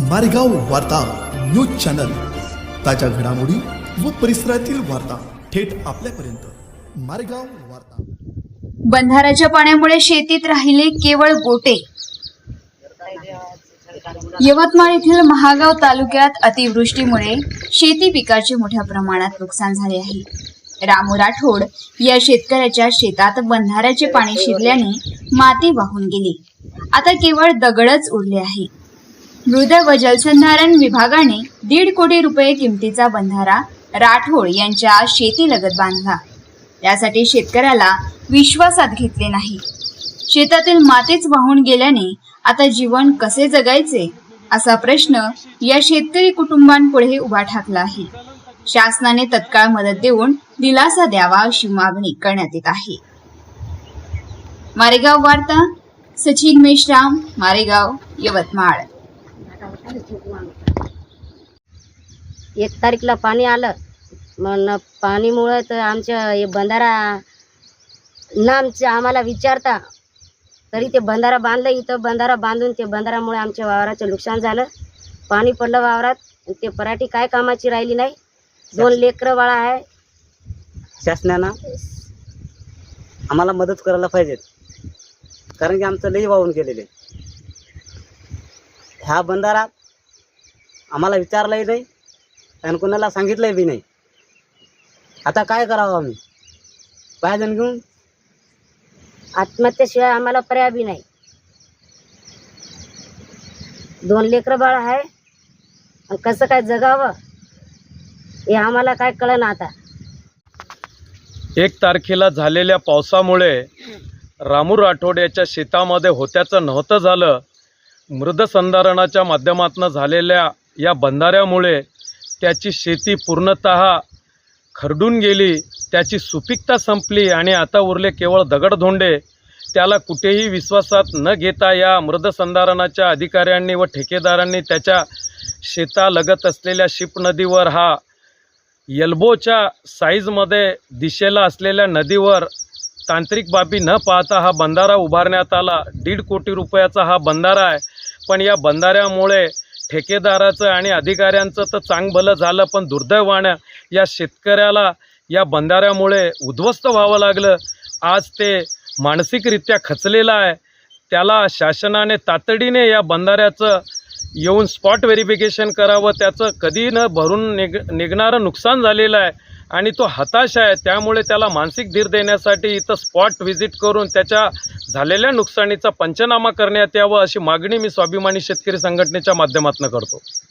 मारेगाव वार्ता news channel. ताज्या घडामोडी व परिसरातील वार्ता थेट आपल्यापर्यंत. मारेगाव वार्ता. बंधाऱ्याच्या पाण्यामुळे शेतीत राहिले केवळ गोटे. यवतमाळ येथील महागाव तालुक्यात अतिवृष्टीमुळे शेती पिकाचे मोठ्या प्रमाणात नुकसान झाले आहे. रामू राठोड या शेतकऱ्याच्या शेतात बंधाऱ्याचे पाणी शिरल्याने माती वाहून गेली. आता केवळ दगडच उरले आहे. मृद व जलसंधारण विभागाने दीड कोटी रुपये किमतीचा बंधारा राठोड यांच्या शेतीलगत बांधला. त्यासाठी शेतकऱ्याला विश्वासात घेतले नाही. शेतातील मातीच वाहून गेल्याने आता जीवन कसे जगायचे असा प्रश्न या शेतकरी कुटुंबांपुढे उभा ठाकला आहे. शासनाने तत्काळ मदत देऊन दिलासा द्यावा अशी मागणी करण्यात येत आहे. मारेगाव वार्ता सचिन मेश्राम मारेगाव यवतमाळ. एक तारीखला पाणी आलं. मग पाणीमुळं तर आमच्या हे बंधारा न आमच्या आम्हाला विचारता तरी ते बंधारा बांधलं इथं. बंधारा बांधून ते बंधारामुळे आमच्या वावराचं नुकसान झालं. पाणी पडलं वावरात. ते पराठी काय कामाची राहिली नाही. दोन लेकरं बाळा आहे. शासनानं आम्हाला मदत करायला पाहिजेत. कारण की आमचं लई वाहून गेलेले ह्या बंधारा आम्हाला विचारलंही नाही आणि कोणाला सांगितलंही बी नाही. आता काय करावं आम्ही? पायजण घेऊन? आत्महत्येशिवाय आम्हाला पर्याय बी नाही. दोन लेकरं बाळ आहे आणि कसं काय जगावं हे आम्हाला काय कळलं आता. एक तारखेला झालेल्या पावसामुळे रामू राठोड याच्या शेतामध्ये होत्याचं नव्हतं झालं. मृदसंधारणाच्या माध्यमातून झालेल्या या बंधाऱ्यामुळे त्याची शेती पूर्णत खरडून गेली त्याची सुपीकता संपली आणि आता उरले केवळ दगडधोंडे. त्याला कुठेही विश्वासात न घेता या मृदसंधारणाच्या अधिकाऱ्यांनी व ठेकेदारांनी त्याच्या शेतालगत असलेल्या शिप नदीवर हा यल्बोच्या साईजमध्ये दिशेला असलेल्या नदीवर तांत्रिक बाबी न पाहता हा बंधारा उभारण्यात आला. दीड कोटी रुपयाचा हा बंधारा आहे. पण या बंधाऱ्यामुळे ठेकेदाराचं आणि अधिकाऱ्यांचं तर चांग भलं झालं पण दुर्दैवानं या शेतकऱ्याला या बंधाऱ्यामुळे उद्ध्वस्त व्हावं लागलं. आज ते मानसिकरित्या खचलेलं आहे. त्याला शासनाने तातडीने या बंधाऱ्याचं येऊन स्पॉट व्हेरिफिकेशन करावं. त्याचं कधी न भरून निघ निघणारं नुकसान झालेलं आहे आणि तो हताश आहे. त्यामुळे त्याला मानसिक धीर देण्यासाठी इथं स्पॉट व्हिजिट करून त्याच्या झालेल्या नुकसानीचा पंचनामा करण्यात यावं अशी मागणी मी स्वाभिमानी शेतकरी संघटनेच्या माध्यमातून करतो.